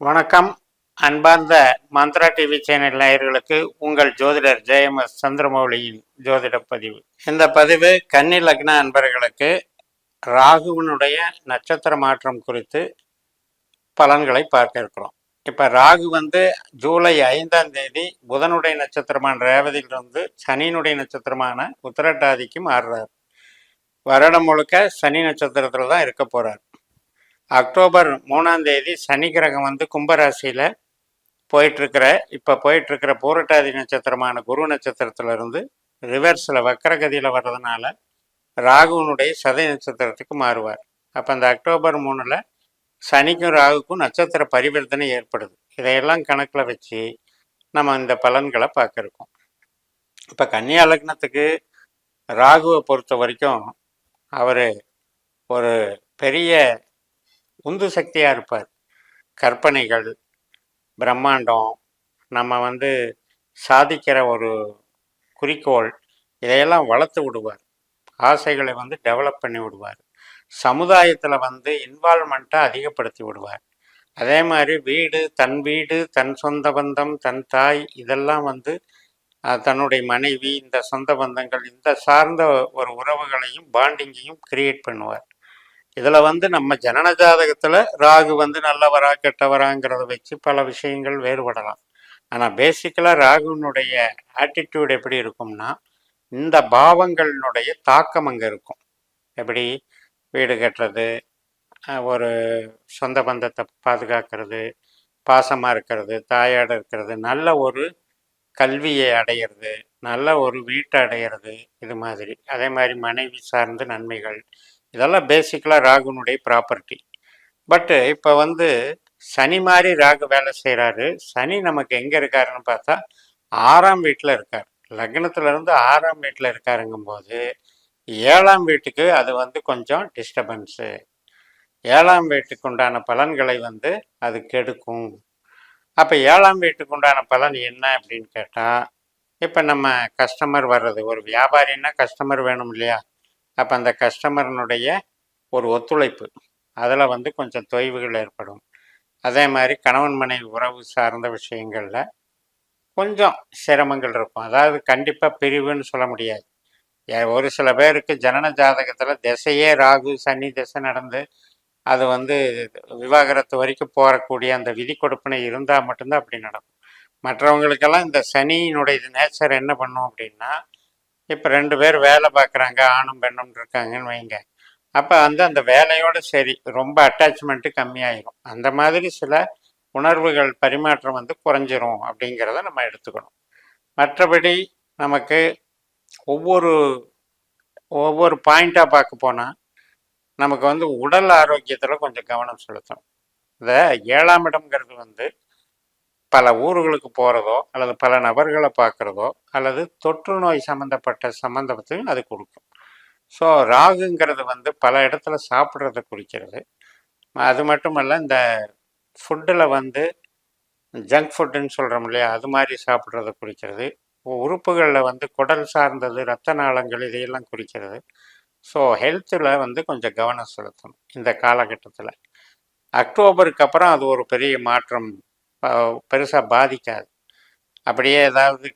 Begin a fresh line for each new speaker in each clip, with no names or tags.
வணக்கம். அன்பார்ந்த Mantra TV channel நேயர்களுக்கு உங்கள் ஜோதிடர் ஜெயமஸ் சந்திரமௌலியின் ஜோதிட பதிவு. இந்த பதிவு கன்னி லக்ன அன்பர்களுக்கு ராகுவினுடைய நட்சத்திர மாற்றம் குறித்து பலன்களை பார்க்க இருக்கிறோம். இப்போ ராகு வந்து ஜூலை ஐந்தாம் தேதி புதனுடைய நட்சத்திரமான ரேவதியிலிருந்து சனியினுடைய நட்சத்திரமான உத்திரட்டாதிக்கு மாறுறார் வருடம் முழுக்க சனி நட்சத்திரத்தில் தான் இருக்க போகிறார் அக்டோபர் மூணாம் தேதி சனி கிரகம் வந்து கும்பராசியில் போயிட்டுருக்கிற இப்போ போயிட்டுருக்கிற பூரட்டாதி நட்சத்திரமான குரு நட்சத்திரத்திலிருந்து ரிவர்ஸில் வக்கரகதியில் வர்றதுனால ராகுனுடைய சதை நட்சத்திரத்துக்கு மாறுவார். அப்போ அந்த அக்டோபர் மூணில் சனிக்கும் ராகுக்கும் நட்சத்திர பரிவர்த்தனை ஏற்படுது. இதையெல்லாம் கணக்கில் வச்சு நம்ம இந்த பலன்களை பார்க்குறோம். இப்போ கன்னியா லக்னத்துக்கு ராகுவை பொறுத்த வரைக்கும் அவர் ஒரு பெரிய உந்து சக்தியாக இருப்பார். கற்பனைகள் பிரம்மாண்டம் நம்ம வந்து சாதிக்கிற ஒரு குறிக்கோள் இதையெல்லாம் வளர்த்து விடுவார். ஆசைகளை வந்து டெவலப் பண்ணி விடுவார். சமுதாயத்தில் வந்து இன்வால்மெண்ட்டை அதிகப்படுத்தி விடுவார். அதே மாதிரி வீடு தன் வீடு தன் சொந்த பந்தம் தன் தாய் இதெல்லாம் வந்து தன்னுடைய மனைவி இந்த சொந்த பந்தங்கள் இந்த சார்ந்த ஒரு உறவுகளையும் பாண்டிங்கையும் கிரியேட் பண்ணுவார். இதில் வந்து நம்ம ஜனன ஜாதகத்தில் ராகு வந்து நல்லவரா கெட்டவராங்கிறத வச்சு பல விஷயங்கள் வேறுபடலாம். ஆனால் பேசிக்கலாக ராகுனுடைய ஆட்டிடியூட் எப்படி இருக்கும்னா இந்த பாவங்களினுடைய தாக்கம் அங்கே இருக்கும். எப்படி? வீடு கட்டுறது ஒரு சொந்த பந்தத்தை பாதுகாக்கிறது பாசமாக இருக்கிறது தாயாட இருக்கிறது நல்ல ஒரு கல்வியை அடையிறது நல்ல ஒரு வீட்டை அடையிறது இது மாதிரி. அதே மாதிரி மனைவி சார்ந்த நன்மைகள் இதெல்லாம் பேசிக்கலாக ராகுனுடைய ப்ராப்பர்ட்டி பட்டு இப்போ வந்து சனி மாதிரி ராகு வேலை செய்கிறாரு சனி நமக்கு எங்கே இருக்காருன்னு பார்த்தா ஆறாம் வீட்டில் இருக்கார். லக்னத்துல இருந்து ஆறாம் வீட்டில் இருக்காருங்கும்போது ஏழாம் வீட்டுக்கு அது வந்து கொஞ்சம் டிஸ்டர்பன்ஸு ஏழாம் வீட்டுக்கு உண்டான பலன்களை வந்து அது கெடுக்கும். அப்போ ஏழாம் வீட்டுக்கு உண்டான பலன் என்ன அப்படின்னு கேட்டால் இப்போ நம்ம கஸ்டமர் வர்றது ஒரு வியாபாரின்னா கஸ்டமர் வேணும் இல்லையா? அப்போ அந்த கஸ்டமரனுடைய ஒரு ஒத்துழைப்பு. அதில் வந்து கொஞ்சம் தொய்வுகள் ஏற்படும். அதே மாதிரி கணவன் மனைவி உறவு சார்ந்த விஷயங்களில் கொஞ்சம் சிரமங்கள் இருக்கும். அதாவது கண்டிப்பாக பிரிவுன்னு சொல்ல முடியாது. ஏ- ஒரு சில பேருக்கு ஜனன ஜாதகத்தில் திசையே ராகு சனி திசை நடந்து அது வந்து விவாகரத்து வரைக்கும் போகக்கூடிய அந்த விதி கொடுப்பினை இருந்தால் மட்டும்தான் அப்படி நடக்கும். மற்றவங்களுக்கெல்லாம் இந்த சனியினுடைய நேச்சர் என்ன பண்ணும் அப்படின்னா இப்போ ரெண்டு பேர் வேலை பார்க்குறாங்க ஆணும் பெண்ணும் இருக்காங்கன்னு வைங்க. அப்போ வந்து அந்த வேலையோட சரி ரொம்ப அட்டாச்மெண்ட்டு கம்மியாயிரும். அந்த மாதிரி சில உணர்வுகள் பரிமாற்றம் வந்து குறைஞ்சிரும் அப்படிங்கிறத நம்ம எடுத்துக்கணும். மற்றபடி நமக்கு ஒவ்வொரு ஒவ்வொரு பாயிண்ட்டாக பார்க்க போனால் நமக்கு வந்து உடல் ஆரோக்கியத்தில் கொஞ்சம் கவனம் செலுத்தணும். இந்த ஏழாம் இடம்ங்கிறது வந்து பல ஊர்களுக்கு போகிறதோ அல்லது பல நபர்களை பார்க்குறதோ அல்லது தொற்று நோய் சம்மந்தப்பட்ட சம்மந்தத்தையும் அது கொடுக்கும். ஸோ ராகுங்கிறது வந்து பல இடத்துல சாப்பிட்றத குறிக்கிறது. அது மட்டுமல்ல இந்த ஃபுட்டில் வந்து ஜங்க் ஃபுட்டுன்னு சொல்கிறோம் இல்லையா அது மாதிரி சாப்பிட்றத குறிக்கிறது. உறுப்புகளில் வந்து குடல் சார்ந்தது ரத்த நாளங்கள் இதையெல்லாம் குறிக்கிறது. ஸோ ஹெல்த்தில் வந்து கொஞ்சம் கவனம் செலுத்தணும் இந்த காலகட்டத்தில். அக்டோபருக்கு அப்புறம் அது ஒரு பெரிய மாற்றம் பெருசாக பாதிக்காது. அப்படியே ஏதாவது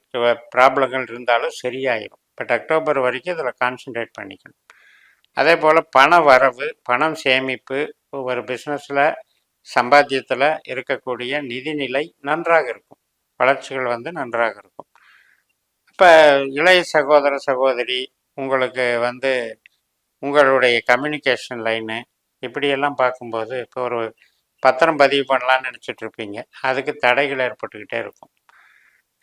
ப்ராப்ளங்கள் இருந்தாலும் சரியாயிடும் பட் அக்டோபர் வரைக்கும் இதில் கான்சென்ட்ரேட் பண்ணிக்கணும். அதே போல் பண வரவு பணம் சேமிப்பு ஒரு பிஸ்னஸில் சம்பாத்தியத்தில் இருக்கக்கூடிய நிதிநிலை நன்றாக இருக்கும். வளர்ச்சிகள் வந்து நன்றாக இருக்கும். இப்போ இளைய சகோதர சகோதரி உங்களுக்கு வந்து உங்களுடைய கம்யூனிகேஷன் லைனு இப்படியெல்லாம் பார்க்கும்போது இப்போ ஒரு பத்திரம் பதிவு பண்ணலான்னு நினச்சிட்டு இருப்பீங்க அதுக்கு தடைகள் ஏற்பட்டுக்கிட்டே இருக்கும்.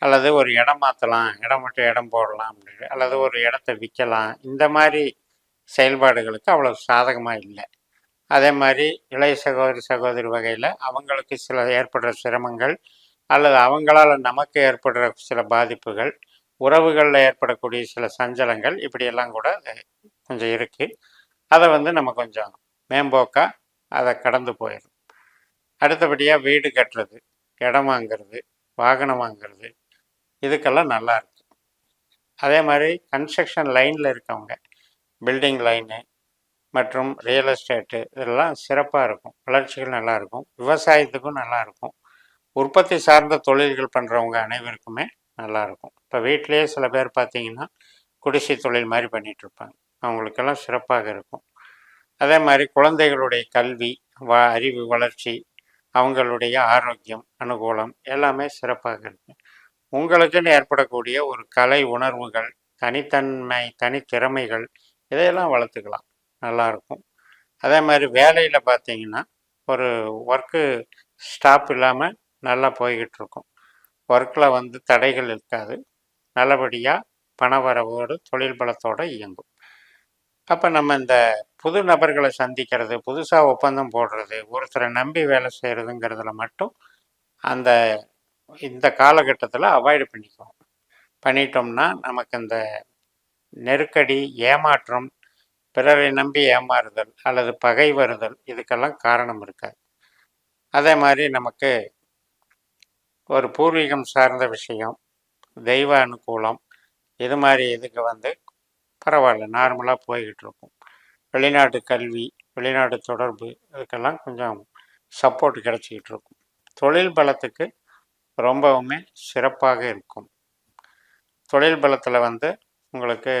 அல்லது ஒரு இடம் மாற்றலாம் இடம் விட்டு இடம் போடலாம் அப்படின்னு அல்லது ஒரு இடத்த விற்கலாம். இந்த மாதிரி செயல்பாடுகளுக்கு அவ்வளோ சாதகமாக இல்லை. அதே மாதிரி இளைய சகோதரி சகோதரி வகையில் அவங்களுக்கு சில ஏற்படுற சிரமங்கள் அல்லது அவங்களால் நமக்கு ஏற்படுற சில பாதிப்புகள் உறவுகளில் ஏற்படக்கூடிய சில சஞ்சலங்கள் இப்படியெல்லாம் கூட கொஞ்சம் இருக்குது அதை வந்து நம்ம கொஞ்சம் மேம்போக்காக அதை கடந்து போயிடும் அடுத்தபடியாக வீடு கட்டுறது இடம் வாங்குறது வாகனம் வாங்குறது இதுக்கெல்லாம் நல்லா இருக்கு. அதே மாதிரி கன்ஸ்ட்ரக்ஷன் லைனில் இருக்கவங்க பில்டிங் லைனு மற்றும் ரியல் எஸ்டேட்டு இதெல்லாம் சிறப்பாக இருக்கும். வளர்ச்சிகள் நல்லாயிருக்கும் விவசாயத்துக்கும் நல்லாயிருக்கும் உற்பத்தி சார்ந்த தொழில்கள் பண்ணுறவங்க அனைவருக்குமே நல்லாயிருக்கும் இப்போ வீட்டிலேயே சில பேர் பார்த்தீங்கன்னா குடிசை தொழில் மாதிரி பண்ணிகிட்ருப்பாங்க இருப்பாங்க. அவங்களுக்கெல்லாம் சிறப்பாக இருக்கும். அதே மாதிரி குழந்தைகளுடைய கல்வி வ அறிவு வளர்ச்சி அவங்களுடைய ஆரோக்கியம் அனுகூலம் எல்லாமே சிறப்பாக இருக்கு. உங்களுக்குன்னு ஏற்படக்கூடிய ஒரு கலை உணர்வுகள் தனித்தன்மை தனித்திறமைகள் இதையெல்லாம் வளர்த்துக்கலாம். நல்லாயிருக்கும் அதே மாதிரி வேலையில் பார்த்தீங்கன்னா ஒரு ஒர்க்கு ஸ்டாப் இல்லாமல் நல்லா போய்கிட்டு இருக்கும். ஒர்க்கில் வந்து தடைகள் இருக்காது. நல்லபடியாக பண வரவோடு தொழில் பலத்தோடு இயங்கும். அப்போ நம்ம இந்த புது நபர்களை சந்திக்கிறது புதுசாக ஒப்பந்தம் போடுறது ஒருத்தரை நம்பி வேலை செய்கிறதுங்கிறதுல மட்டும் அந்த இந்த காலகட்டத்தில் அவாய்டு பண்ணிக்குவோம் பண்ணிட்டோம்னா நமக்கு இந்த நெருக்கடி ஏமாற்றம் பிறரை நம்பி ஏமாறுதல் அல்லது பகை வருதல் இதுக்கெல்லாம் காரணம் இருக்காது. அதே மாதிரி நமக்கு ஒரு பூர்வீகம் சார்ந்த விஷயம் தெய்வ அனுகூலம் இது மாதிரி இதுக்கு வந்து பரவாயில்ல நார்மலாக போய்கிட்டு இருக்கும் வெளிநாட்டு கல்வி வெளிநாட்டு தொடர்பு இதுக்கெல்லாம் கொஞ்சம் சப்போர்ட் கிடச்சிக்கிட்டு இருக்கும் தொழில் பலத்துக்கு ரொம்பவுமே சிறப்பாக இருக்கும். தொழில் பலத்தில் வந்து உங்களுக்கு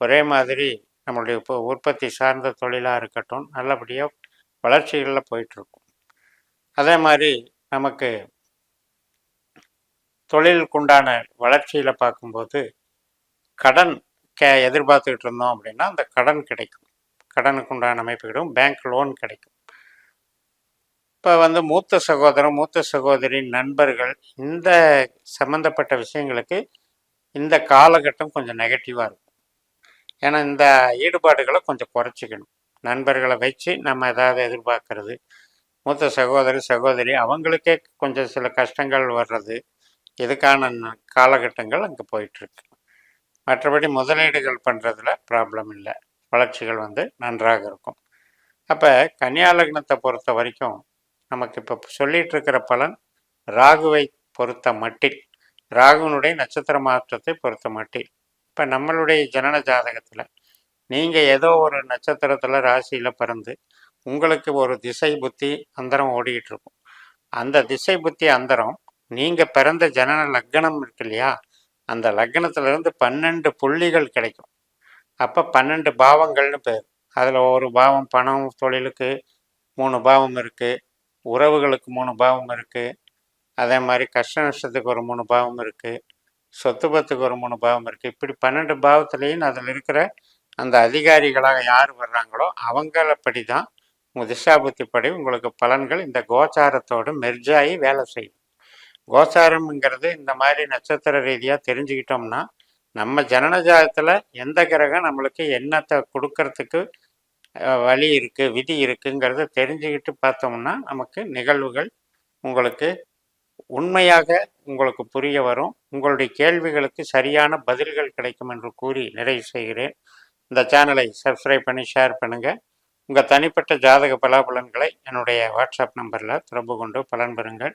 ஒரே மாதிரி நம்மளுடைய இப்போ உற்பத்தி சார்ந்த தொழிலாக இருக்கட்டும் நல்லபடியாக வளர்ச்சிகளில் போயிட்டுருக்கும். அதே மாதிரி நமக்கு தொழிலுக்குண்டான வளர்ச்சியில் பார்க்கும்போது கடன் கே எதிர்பார்த்துக்கிட்டு இருந்தோம் அப்படின்னா அந்த கடன் கிடைக்கும். கடனுக்கு உண்டான அமைப்புகளும் பேங்க் லோன் கிடைக்கும். இப்போ வந்து மூத்த சகோதரன் மூத்த சகோதரி நண்பர்கள் இந்த சம்மந்தப்பட்ட விஷயங்களுக்கு இந்த காலகட்டம் கொஞ்சம் நெகட்டிவாக இருக்கும். ஏன்னா இந்த ஈடுபாடுகளை கொஞ்சம் குறைச்சிக்கணும். நண்பர்களை வச்சு நம்ம ஏதாவது எதிர்பார்க்கறது மூத்த சகோதரி சகோதரி அவங்களுக்கே கொஞ்சம் சில கஷ்டங்கள் வர்றது இதுக்கான காலகட்டங்கள் அங்கே போயிட்டுருக்கு மற்றபடி முதலீடுகள் பண்ணுறதுல ப்ராப்ளம் இல்லை. வளர்ச்சிகள் வந்து நன்றாக இருக்கும். அப்போ கன்னியா லக்னத்தை பொறுத்த வரைக்கும் நமக்கு இப்போ சொல்லிட்டு இருக்கிற பலன் ராகுவை பொறுத்த மட்டில் ராகுனுடைய நட்சத்திர மாற்றத்தை பொறுத்த மட்டில். இப்போ நம்மளுடைய ஜனன ஜாதகத்தில் நீங்கள் ஏதோ ஒரு நட்சத்திரத்தில் ராசியில் பிறந்து உங்களுக்கு ஒரு திசை புத்தி அந்தரம் ஓடிக்கிட்டு இருக்கும். அந்த திசை புத்தி அந்தரம் நீங்கள் பிறந்த ஜனன லக்னம் இருக்கு இல்லையா? அந்த லக்னத்திலிருந்து பன்னெண்டு புள்ளிகள் கிடைக்கும். அப்போ பன்னெண்டு பாவங்கள்னு பேர். அதில் ஒரு பாவம் பணம் தொழிலுக்கு மூணு பாவம் இருக்குது உறவுகளுக்கு மூணு பாவம் இருக்குது அதே மாதிரி கஷ்ட நஷ்டத்துக்கு ஒரு மூணு பாவம் இருக்குது சொத்து பத்துக்கு ஒரு மூணு பாவம் இருக்குது இப்படி பன்னெண்டு பாவத்துலேயும் அதில் இருக்கிற அந்த அதிகாரிகளாக யார் வர்றாங்களோ அவங்களப்படி தான் உங்கள் திசாபுத்திப்படி உங்களுக்கு பலன்கள் இந்த கோச்சாரத்தோடு மெர்ஜாகி வேலை செய்யும். கோசாரம்ங்கிறது இந்த மாதிரி நட்சத்திர ரீதியாக தெரிஞ்சுக்கிட்டோம்னா நம்ம ஜனனஜாதத்தில் எந்த கிரகம் நம்மளுக்கு என்னத்தை கொடுக்கறதுக்கு வழி இருக்குது விதி இருக்குங்கிறத தெரிஞ்சுக்கிட்டு பார்த்தோம்னா நமக்கு நிகழ்வுகள் உங்களுக்கு உண்மையாக உங்களுக்கு புரிய வரும். உங்களுடைய கேள்விகளுக்கு சரியான பதில்கள் கிடைக்கும் என்று கூறி நிறைவு செய்கிறேன். இந்த சேனலை சப்ஸ்கிரைப் பண்ணி ஷேர் பண்ணுங்கள் உங்கள் தனிப்பட்ட ஜாதக பலாபலன்களை என்னுடைய வாட்ஸ்அப் நம்பரில் தொடர்பு கொண்டு பலன் பெறுங்கள்.